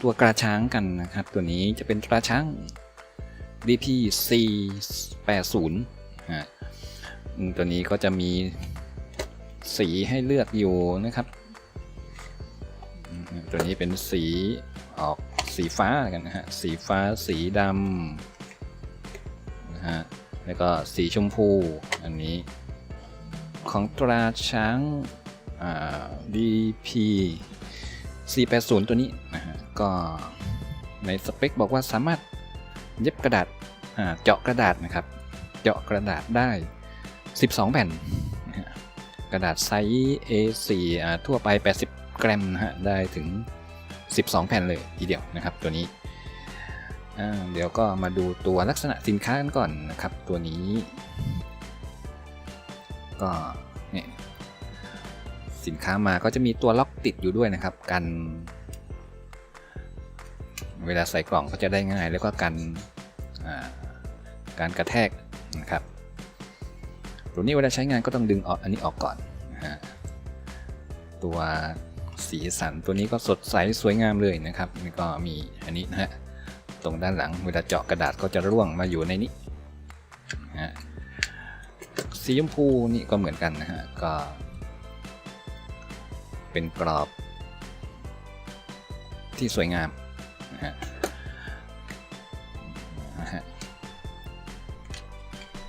ตัวกระช้างกันนะครับ ตัวนี้จะเป็นกระช้าง DP C 80ฮะตัวนี้ก็จะมีสีให้เลือกอยู่นะครับ ตัวนี้เป็นสีออกสีฟ้ากันนะฮะ สีฟ้าสีดำนะฮะ แล้วก็สีชมพูอันนี้ ของตราช้างอ่า DP 480 ตัวนี้นะฮะก็ในสเปคบอกว่าสามารถเย็บกระดาษอ่าเจาะกระดาษนะครับ เจาะกระดาษได้ 12 แผ่นนะฮะกระดาษไซส์ A4 อ่าทั่วไป 80 กรัมนะฮะได้ถึง 12 แผ่นเลยทีเดียวนะครับตัวนี้อ่าเดี๋ยวก็มาดูตัวลักษณะสินค้ากันก่อนนะครับ ตัวนี้ ก็เนี่ย สินค้ามาก็จะมีตัวล็อกติดอยู่ด้วยนะครับ กัน เวลาใส่กล่องก็จะได้ง่าย แล้วก็กันการกระแทกนะครับตัวนี้เวลาใช้งานก็ต้องดึงออกอันนี้ออกก่อนนะฮะตัวสีสันตัวนี้ก็สดใสสวยงามเลยนะครับนี่ก็มีอันนี้นะฮะตรงด้านหลังเวลาเจาะกระดาษก็จะร่วงมาอยู่ในนี้นะสีชมพูนี่ก็เหมือนกันนะฮะก็ เป็นกรอบ ที่สวยงามนะฮะ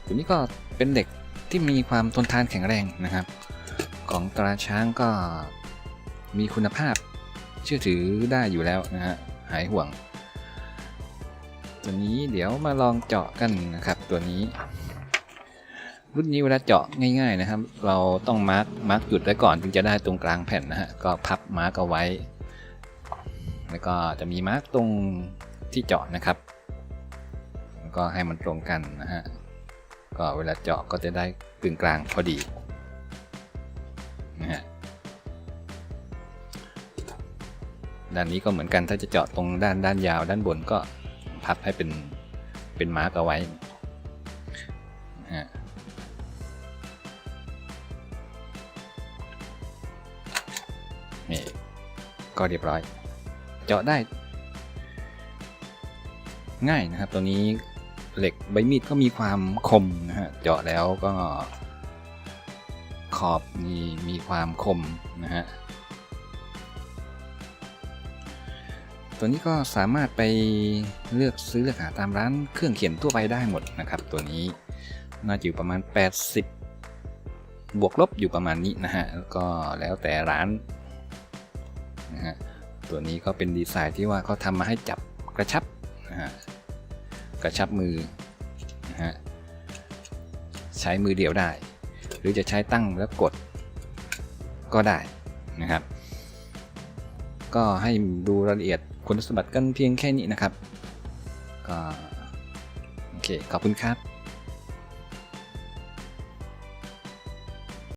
ตัวนี้ก็เป็นเหล็กที่มีความทนทานแข็งแรงนะครับ ของตราช้างก็มีคุณภาพเชื่อถือได้อยู่แล้วนะฮะหายห่วง ตัวนี้เดี๋ยวมาลองเจาะกันนะครับตัวนี้ รุ่นนี้เวลาเจาะง่ายๆนะครับ เราต้องมาร์กมาร์กจุดไว้ก่อนถึงจะได้ตรงกลางแผ่นนะฮะก็พับมาร์กเอาไว้ แล้วก็จะมีมาร์กตรงที่เจาะนะครับ แล้วก็ให้มันตรงกันนะฮะก็เวลาเจาะก็จะได้กึ่งกลางพอดีนะฮะด้านนี้ก็เหมือนกันถ้าจะเจาะตรงด้านด้านยาวด้านบนก็พับให้เป็นเป็นมาร์กเอาไว้ ก็เรียบร้อย เจาะได้ ง่ายนะครับ ตัวนี้เหล็กใบมีดก็มีความคมนะฮะเจาะแล้วก็ขอบมีมีความคมนะฮะตัวนี้ก็สามารถไปเลือกซื้อเลือกหาตามร้านเครื่องเขียนทั่วไปได้หมดนะครับ ตัวนี้น่าจะอยู่ประมาณ 80 บวกลบอยู่ประมาณนี้นะฮะแล้วก็แล้วแต่ร้าน นะฮะตัวนี้ก็เป็นดีไซน์ที่ว่าเขาทำมาให้จับกระชับนะฮะกระชับมือนะฮะใช้มือเดียวได้ หรือจะใช้ตั้งแล้วกดก็ได้นะครับ ก็ให้ดูรายละเอียดคุณสมบัติกันเพียงแค่นี้นะครับก็โอเคขอบคุณครับ